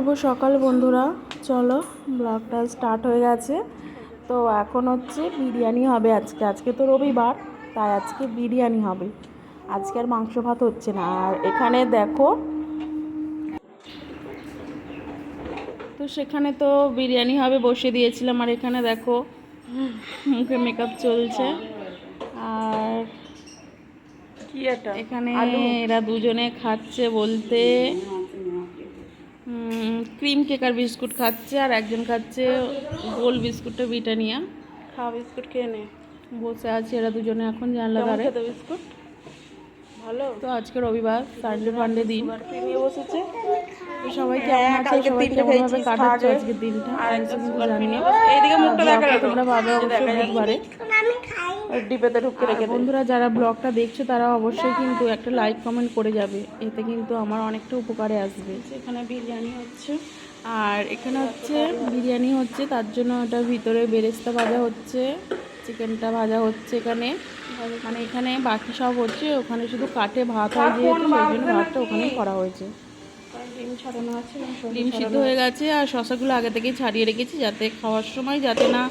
শুভ সকাল বন্ধুরা। চলো ব্লগটা স্টার্ট হয়ে গেছে। তো এখন হচ্ছে বিরিয়ানি হবে আজকে। আজকে তো রবিবার তাই আজকে বিরিয়ানি হবে। আজকে আর মাংস ভাত হচ্ছে না। আর এখানে দেখো তো সেখানে তো বিরিয়ানি হবে বসে দিয়েছিলাম। আর এখানে দেখো মুখে মেকআপ চলছে। আর কি এটা? এখানে এরা দুজনে খাচ্ছে বলতে ক্রিম কেকার বিস্কুট খাচ্ছে আর একজন খাচ্ছে গোল বিস্কুটটা ব্রিটানিয়া খাওয়া বিস্কুট খেয়ে নে। বসে আছে এরা দুজনে এখন জানলা ধারে। বিস্কুট? ভালো। তো আজকে রবিবার সানডে ফান্ডে দিন। বসেছে। সবাই কেমন আছে সবাই কেমন ভাবে কাটাচ্ছে আজকের দিনটা? এইদিকে মুখটা দেখা তোমরা অবশ্যই বুধবারে। ডিবেতে ঢুকে রেখে বন্ধুরা যারা ব্লগটা দেখছ তারা অবশ্যই কিন্তু একটা লাইক কমেন্ট করে যাবে। এতে কিন্তু আমার অনেকটা উপকারে আসবে। এখানে বিরিয়ানি হচ্ছে। আর এখানে হচ্ছে বিরিয়ানি হচ্ছে তার জন্য ওটা ভিতরে বেরেস্তা ভাজা হচ্ছে চিকেনটা ভাজা হচ্ছে এখানে। মানে এখানে বাকি সব হচ্ছে ওখানে শুধু কাঠে ভাত হয় যেহেতু সেই জন্য ভাতটা ওখানেই করা হয়েছে। ডিম ছাড়ানো আছে ডিম সিদ্ধ হয়ে গেছে আর শশাগুলো আগে থেকেই ছাড়িয়ে রেখেছি যাতে খাওয়ার সময় যাতে না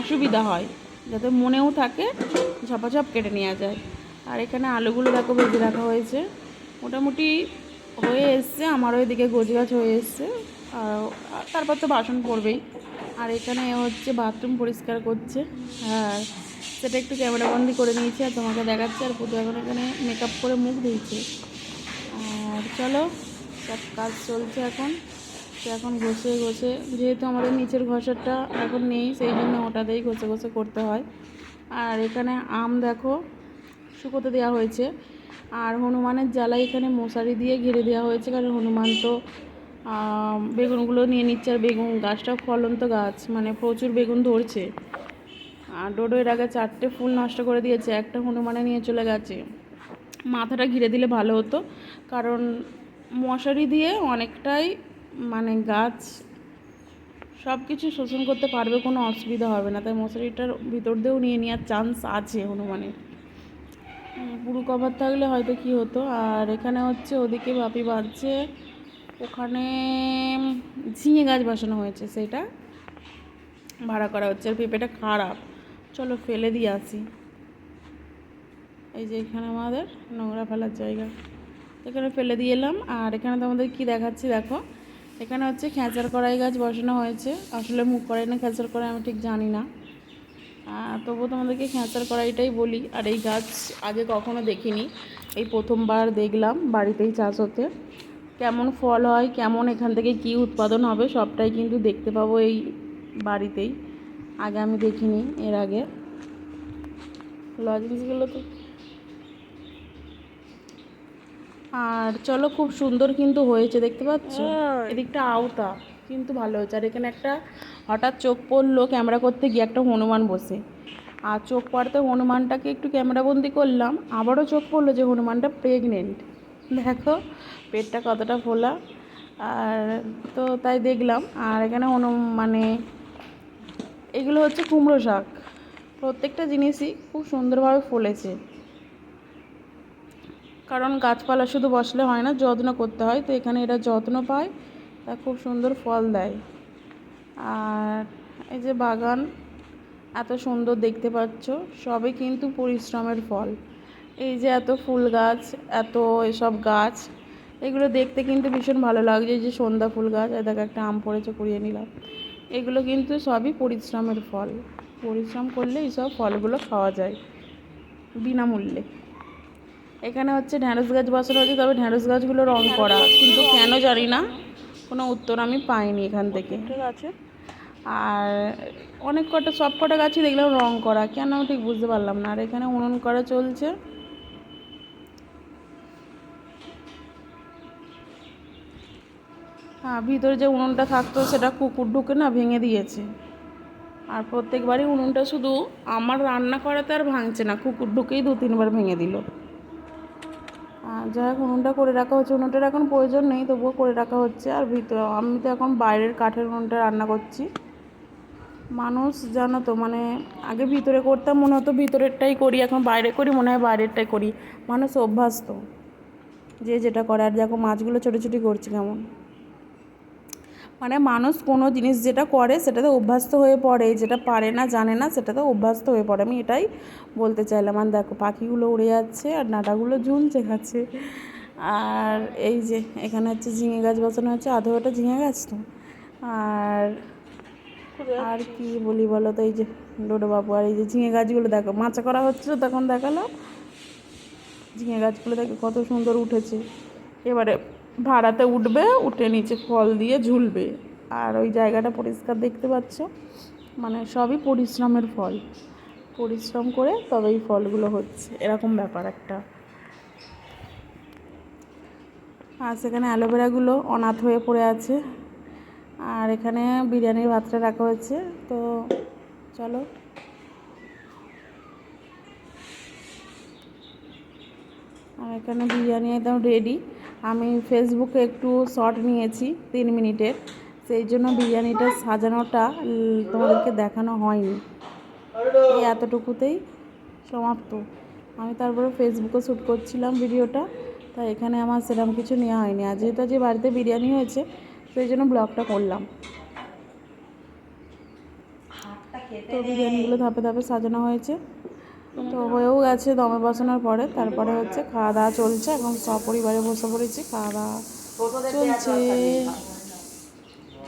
অসুবিধা হয়। যাতে মনেও থাকে, ঝপাঝপ কেটে নেওয়া যায়। আর এখানে আলুগুলো দেখো ভেজে রাখা হয়েছে। মোটামুটি হয়ে এসছে আমারও এদিকে গোছ গাছ হয়ে এসছে। আর তারপর তো বাসন পড়বেই। আর এখানে হচ্ছে বাথরুম পরিষ্কার করছে। আর সেটা একটু ক্যামেরাবন্দি করে নিয়েছি আর তোমাকে দেখাচ্ছে। আর পুজো এখন এখানে মেকআপ করে মুখ দিয়েছে আর চলো, সব কাজ চলছে এখন। তো এখন ঘষে ঘষে যেহেতু আমাদের নিচের ঘষাটা এখন নেই, সেই জন্য ওটাতেই ঘষে ঘষে করতে হয়। আর এখানে আম দেখো, শুকোতে দেওয়া হয়েছে। আর হনুমানের জ্বালা এখানে মশারি দিয়ে ঘিরে দেওয়া হয়েছে, কারণ হনুমান তো বেগুনগুলো নিয়ে নিচ্ছে, আর বেগুন গাছটা ফলন্ত গাছ মানে প্রচুর বেগুন ধরছে। আর ডোডো এর আগে চারটে ফুল নষ্ট করে দিয়েছে, একটা হনুমানে নিয়ে চলে গেছে। মাথাটা ঘিরে দিলে ভালো হতো, কারণ মশারি দিয়ে অনেকটাই মানে গাছ সব কিছু শোষণ করতে পারবে, কোনো অসুবিধা হবে না। তাই মশারিটার ভিতর দিয়েও নিয়ে নেওয়ার চান্স আছে হনুমানের। পুরো কভার থাকলে হয়তো কি হতো। আর এখানে হচ্ছে ওদিকে বাপি বাঁধছে। ওখানে ঝিঙে গাছ বসানো হয়েছে সেটা। ভাড়া করা হচ্ছে। আর পেঁপেটা খারাপ। চলো ফেলে দিয়ে আসি। এই যে এখানে আমাদের নোংরা ফেলার জায়গা। এখানে ফেলে দিয়ে এলাম। আর এখানে তোমাদের কী দেখাচ্ছি দেখো। এখানে হচ্ছে খেঁচার কড়াই গাছ বসানো হয়েছে। আসলে মুখ কড়াই না, খেঁচার কড়াই আমি ঠিক জানি না। তবুও তোমাদেরকে খেঁচার কড়াইটাই বলি। আর এই গাছ আগে কখনো দেখিনি। এই প্রথমবার দেখলাম বাড়িতেই চাষ হতে কেমন ফল হয়, কেমন এখান থেকে কি উৎপাদন হবে, সবটাই কিন্তু দেখতে পাবো এই বাড়িতেই। আগে আমি দেখিনি এর আগে। লজেন্সগুলো তো আর চলো খুব সুন্দর কিন্তু হয়েছে দেখতে পাচ্ছ? হ্যাঁ। এদিকটা আওতা কিন্তু ভালো হয়েছে। আর এখানে একটা হঠাৎ চোখ পড়ল ক্যামেরা করতে গিয়ে একটা হনুমান বসে। আর চোখ পড়তে হনুমানটাকে একটু ক্যামেরাবন্দি করলাম আবারও চোখ পড়ল যে হনুমানটা প্রেগনেন্ট দেখো পেটটা কতটা ফোলা। আর তো তাই দেখলাম। আর এখানে হনু মানে এগুলো হচ্ছে কুমড়ো শাক। প্রত্যেকটা জিনিসই খুব সুন্দরভাবে ফলেছে। কারণ গাছপালা শুধু বসলে হয় না, যত্ন করতে হয়। তো এখানে এরা যত্ন পায়, তা খুব সুন্দর ফল দেয়। আর এই যে বাগান, এত সুন্দর দেখতে পাচ্ছ, সবই কিন্তু পরিশ্রমের ফল। এই যে এত ফুল গাছ, এত এসব গাছ, এগুলো দেখতে কিন্তু ভীষণ ভালো লাগছে। এই যে সন্ধ্যা ফুল গাছ দেখো একটা আম পড়েছে কুড়িয়ে নিলাম। এগুলো কিন্তু সবই পরিশ্রমের ফল। পরিশ্রম করলে এইসব ফলগুলো খাওয়া যায়, বিনামূল্যে। এখানে হচ্ছে ঢ্যাঁড়স গাছ বসানো হয়েছে তবে ঢ্যাঁড়স গাছগুলো রং করা। কিন্তু কেন জানি না কোনো উত্তর আমি পাইনি এখান থেকে। ঠিক আছে। আর অনেক কটা সব কটা গাছই দেখলাম রং করা কেন আমি ঠিক বুঝতে পারলাম না। আর এখানে উনুন করা চলছে। হ্যাঁ ভিতরে যে উনুনটা থাকতো সেটা কুকুর ঢুকে না ভেঙে দিয়েছে। আর প্রত্যেকবারই উনুনটা শুধু আমার রান্না করাতে আর ভাঙছে না কুকুর ঢুকেই দু তিনবার ভেঙে দিল। যাই হোক উনুনটা করে রাখা হচ্ছে উনুনটার এখন প্রয়োজন নেই, তবুও করে রাখা হচ্ছে। আর ভিতরে, আমি তো এখন বাইরের কাঠের উনুনটা রান্না করছি। মানুষ জানো তো মানে আগে ভিতরে করতাম, মনে হতো ভিতরেরটাই করি, এখন বাইরে করি, মনে হয় বাইরেরটাই করি। মানুষ অভ্যাস তো যে যেটা করে। আর দেখো, মাছগুলো ছোটো ছোটো করছে কেমন। মানে মানুষ কোনো জিনিস যেটা করে সেটাতে অভ্যস্ত হয়ে পড়ে, যেটা পারে না, জানে না, সেটাতে অভ্যস্ত হয়ে পড়ে। আমি এটাই বলতে চাইলাম। আর দেখো, পাখিগুলো উড়ে যাচ্ছে আর ডাঁটাগুলো ঝুলছে খাচ্ছে আর এই যে, এখানে হচ্ছে ঝিঙে গাছ বসানো হচ্ছে। আধো ওটা ঝিঙে গাছ তো? আর আর কি বলি বলো তো? এই যে বাবু, আর এই যে ঝিঙে গাছগুলো দেখো, মাচা করা হচ্ছিল তখন দেখাল ঝিঙে গাছগুলো দেখো কত সুন্দর উঠেছে। এবারে ভাড়াতে উঠবে, উঠে নিচে ফল দিয়ে ঝুলবে। আর ওই জায়গাটা পরিষ্কার দেখতে পাচ্ছ? মানে সবই পরিশ্রমের ফল। পরিশ্রম করে তবে এই ফলগুলো হচ্ছে। এরকম ব্যাপার একটা। আর সেখানে অ্যালোভেরাগুলো অনাথ হয়ে পড়ে আছে। আর এখানে বিরিয়ানির ভাতটা রাখা হয়েছে। তো চলো। আর এখানে বিরিয়ানি একদম রেডি আমি ফেসবুকে একটু শর্ট নিয়েছি তিন মিনিটের। সেই জন্য বিরিয়ানিটা সাজানোটা তোমাদেরকে দেখানো হয়নি। এই এতটুকুতেই সমাপ্ত। আমি তারপরে ফেসবুকে শ্যুট করছিলাম ভিডিওটা তাই এখানে আমার সেরকম কিছু নেওয়া হয়নি। আর যেহেতু যে বাড়িতে বিরিয়ানি হয়েছে সেই জন্য ব্লগটা করলাম। তো বিরিয়ানিগুলো ধাপে ধাপে সাজানো হয়েছে। তো হয়েও গেছে দমে বসানোর পরে। তারপরে হচ্ছে খাওয়া দাওয়া চলছে এখন সপরিবারে বসে পড়েছি। খাওয়া দাওয়া চলছে।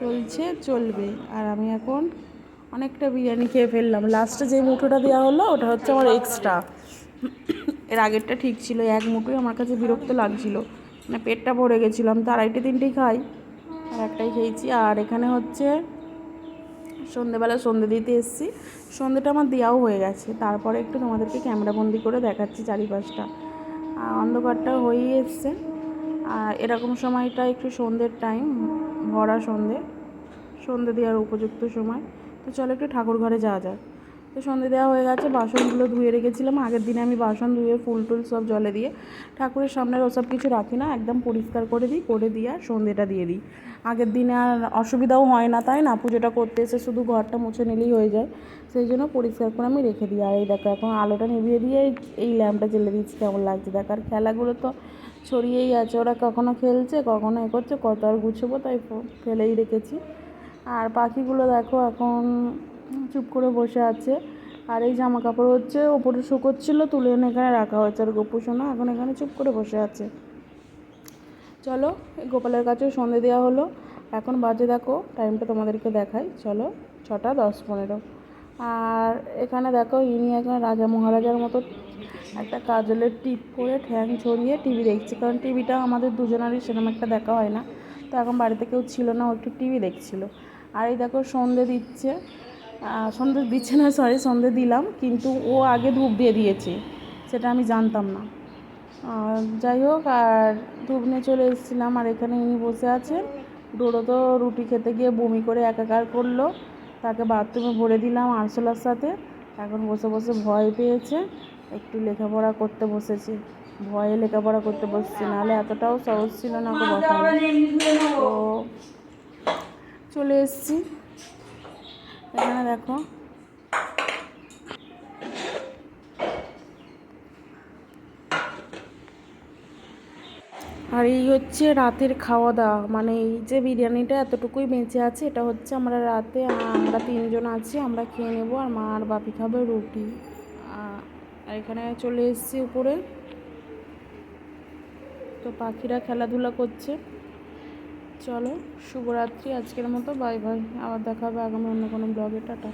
চলছে, চলবে। আর আমি এখন অনেকটা বিরিয়ানি খেয়ে ফেললাম। লাস্টে যে মুঠোটা দেওয়া হলো, ওটা হচ্ছে আমার এক্সট্রা এর আগেরটা ঠিক ছিল। এক মুঠোই আমার কাছে বিরক্ত লাগছিল। মানে পেটটা ভরে গেছিলাম তো আড়াইটে, তিনটেই খাই। আর একটাই খেয়েছি। আর এখানে হচ্ছে সন্ধেবেলা সন্ধে দিতে এসেছি। সন্ধেটা আমার দেওয়াও হয়ে গেছে। তারপরে একটু তোমাদেরকে ক্যামেরাবন্দি করে দেখাচ্ছি চারিপাশটা। অন্ধকারটা হয়েই এসছে। আর এরকম সময়টা একটু সন্ধ্যের টাইম ভরা সন্ধে। সন্ধে দেওয়ার উপযুক্ত সময়। তো চলো একটু ঠাকুর ঘরে যাওয়া যাক। তো সন্ধে দেওয়া হয়ে গেছে, বাসনগুলো ধুয়ে রেখেছিলাম। আগের দিনে আমি বাসন ধুয়ে ফুল টুল সব জলে দিয়ে ঠাকুরের সামনের ওসব কিছু রাখি না, একদম পরিষ্কার করে দিই, করে দিয়ে আর সন্ধেটা দিয়ে দিই। আগের দিনে আর অসুবিধাও হয় না তাই না, পুজোটা করতে এসে শুধু ঘরটা মুছে নিলেই হয়ে যায়। সেই জন্য পরিষ্কার করে আমি রেখে দিই। আর এই দেখো, এখন আলোটা নিভিয়ে দিয়ে এই- ল্যাম্পটা জ্বেলে দিচ্ছি, কেমন লাগছে দেখ। আর খেলাগুলো তো ছড়িয়েই আছে, ওরা কখনো খেলছে, কখনো এ করছে, কত আর গুছবো তাই ফেলেই রেখেছি। আর পাখিগুলো দেখো এখন চুপ করে বসে আছে। আর এই জামা কাপড় হচ্ছে, ওপরে শুকোচ্ছিল তুলে এনে এখানে রাখা হয়েছে। আর গোপু সোনা এখন এখানে চুপ করে বসে আছে। চলো গোপালের কাছেও সন্ধে দেওয়া হলো। এখন বাজে, দেখো টাইমটা তোমাদেরকে দেখাই। চলো, ছটা দশ পনেরো। আর এখানে দেখো, ইনি এখন রাজা মহারাজার মতো একটা কাজলের টিপ করে ঠ্যাং ছড়িয়ে টিভি দেখছে। কারণ টিভিটা আমাদের দুজনেরই সেরকম একটা দেখা হয় না। তো এখন বাড়িতে কেউ ছিল না, ও একটু টিভি দেখছিল। আর এই দেখো, সন্ধে দিচ্ছে। সন্ধে দিচ্ছে না সরি সন্ধে দিলাম, কিন্তু ও আগে ধূপ দিয়ে দিয়েছে, সেটা আমি জানতাম না। যাই হোক, আর ধূপ নিয়ে চলে এসেছিলাম, আর এখানে ইনি বসে আছেন। ডোডো তো রুটি খেতে গিয়ে বমি করে একাকার করল, তাকে বাথরুমে ভরে দিলাম আরশোলার সাথে। এখন বসে বসে ভয় পেয়েছে, একটু লেখাপড়া করতে বসেছে। ভয়ে লেখাপড়া করতে বসছে, নাহলে এতটাও সহজ ছিল না তো চলে এসেছি। এখানে দেখো। আর এই হচ্ছে রাতের খাওয়া দাওয়া মানে এই যে বিরিয়ানিটা এতটুকুই বেঁচে আছে, এটা হচ্ছে আমরা রাতে, আমরা তিনজন আছি, আমরা খেয়ে নেব আর মা আর বাপি খাবে রুটি। আর এখানে চলে এসেছি উপরে। তো পাখিরা খেলাধুলা করছে। চলো শুভরাত্রি আজকের মতো বাই বাই। আবার দেখা হবে আগামী অন্য কোনো ব্লগে টাটা।